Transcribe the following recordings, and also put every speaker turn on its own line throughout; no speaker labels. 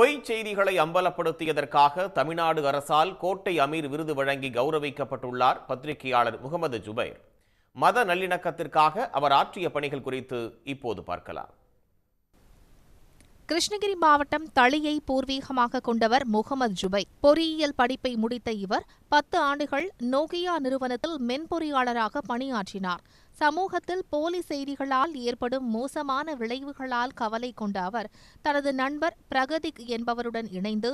பொய் செய்திகளை அம்பலப்படுத்தியதற்காக தமிழ்நாடு அரசால் கோட்டை அமீர் விருது வழங்கி கௌரவிக்கப்பட்டுள்ளார் பத்திரிகையாளர் முகமது ஜுபைர். மத நல்லிணக்கத்திற்காக அவர் ஆற்றிய பணிகள் குறித்து இப்போது பார்க்கலாம்.
கிருஷ்ணகிரி மாவட்டம் தளியை பூர்வீகமாக கொண்டவர் முகமது ஜுபை பொறியியல் படிப்பை முடித்த இவர் பத்து ஆண்டுகள் நோகியா நிறுவனத்தில் மென்பொறியாளராக பணியாற்றினார். சமூகத்தில் போலி செய்திகளால் ஏற்படும் மோசமான விளைவுகளால் கவலை கொண்ட அவர் தனது நண்பர் பிரகதிக் என்பவருடன் இணைந்து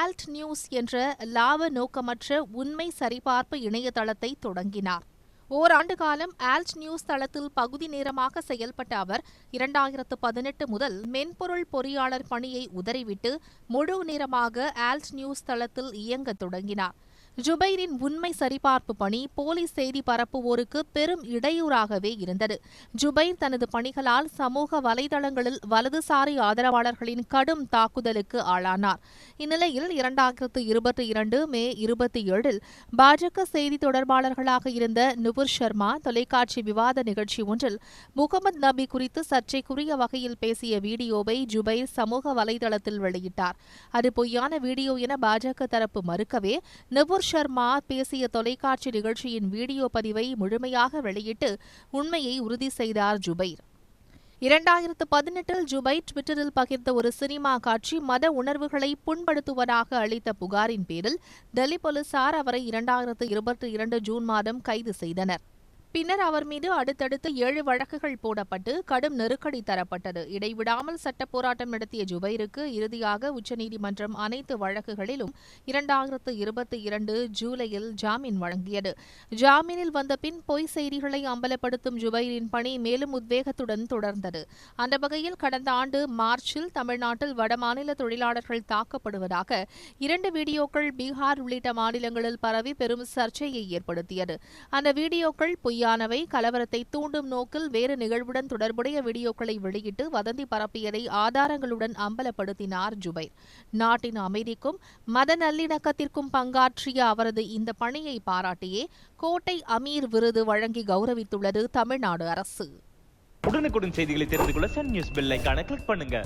ஆல்ட் நியூஸ் என்ற லாப நோக்கமற்ற உண்மை சரிபார்ப்பு இணையதளத்தை தொடங்கினார். ஓராண்டு காலம் ஆல்ட் நியூஸ் தளத்தில் பகுதி நேரமாக செயல்பட்ட அவர் இரண்டாயிரத்து பதினெட்டு முதல் மென்பொருள் பொறியாளர் பணியை உதறிவிட்டு முழு நேரமாக ஆல்ட் நியூஸ் தளத்தில் இயங்கத் தொடங்கினார். ஜுபைரின் உண்மை சரிபார்ப்பு பணி போலீஸ் செய்தி பரப்புவோருக்கு பெரும் இடையூறாகவே இருந்தது. ஜுபைர் தனது பணிகளால் சமூக வலைதளங்களில் வலதுசாரி ஆதரவாளர்களின் கடும் தாக்குதலுக்கு ஆளானார். இந்நிலையில் இரண்டாயிரத்து இருபத்தி இரண்டு மே இருபத்தி ஏழில் பாஜக செய்தி தொடர்பாளர்களாக இருந்த நுபுர் சர்மா தொலைக்காட்சி விவாத நிகழ்ச்சி ஒன்றில் முகமது நபி குறித்து சர்ச்சைக்குரிய வகையில் பேசிய வீடியோவை ஜுபைர் சமூக வலைதளத்தில் வெளியிட்டார். அது பொய்யான வீடியோ என பாஜக தரப்பு மறுக்கவே நுபுர் சர்மா பேசிய தொலைக்காட்சி நிகழ்ச்சியின் வீடியோ பதிவை முழுமையாக வெளியிட்டு உண்மையை உறுதி செய்தார் ஜுபைர். இரண்டாயிரத்து பதினெட்டில் ஜுபை ட்விட்டரில் பகிர்ந்த ஒரு சினிமா காட்சி மத உணர்வுகளை புண்படுத்துவதாக அளித்த புகாரின் பேரில் டெல்லி போலீசார் அவரை இரண்டாயிரத்து இருபத்தி இரண்டு ஜூன் மாதம் கைது செய்தனர். பின்னர் அவர் மீது அடுத்தடுத்து ஏழு வழக்குகள் போடப்பட்டு கடும் நெருக்கடி தரப்பட்டது. இடைவிடாமல் சட்ட போராட்டம் நடத்திய ஜுபைருக்கு இறுதியாக உச்சநீதிமன்றம் அனைத்து வழக்குகளிலும் இரண்டாயிரத்து இருபத்தி இரண்டு ஜூலையில் ஜாமீன் வழங்கியது. ஜாமீனில் வந்த பின் பொய் செய்திகளை அம்பலப்படுத்தும் ஜுபைரின் பணி மேலும் உத்வேகத்துடன் தொடர்ந்தது. அந்த வகையில் கடந்த ஆண்டு மார்ச்சில் தமிழ்நாட்டில் வடமாநில தொழிலாளர்கள் தாக்கப்படுவதாக இரண்டு வீடியோக்கள் பீகார் உள்ளிட்ட மாநிலங்களில் பரவி பெரும் சர்ச்சையை ஏற்படுத்தியது. அந்த வீடியோக்கள் பொய்யா பொய்யானவை கலவரத்தை தூண்டும் நோக்கில் வேறு நிகழ்வுடன் தொடர்புடைய வீடியோக்களை வெளியிட்டு வதந்தி பரப்பியதை ஆதாரங்களுடன் அம்பலப்படுத்தினார் ஜுபைர். நாட்டின் அமைதிக்கும் மத நல்லிணக்கத்திற்கும் பங்காற்றிய அவரது இந்த பணியை பாராட்டியே கோட்டை அமீர் விருது வழங்கி கௌரவித்துள்ளது தமிழ்நாடு அரசு.
உடனுக்குடன் செய்திகளை தெரிந்து கொள்ள சன் நியூஸ் பெல் கிளிக் பண்ணுங்க.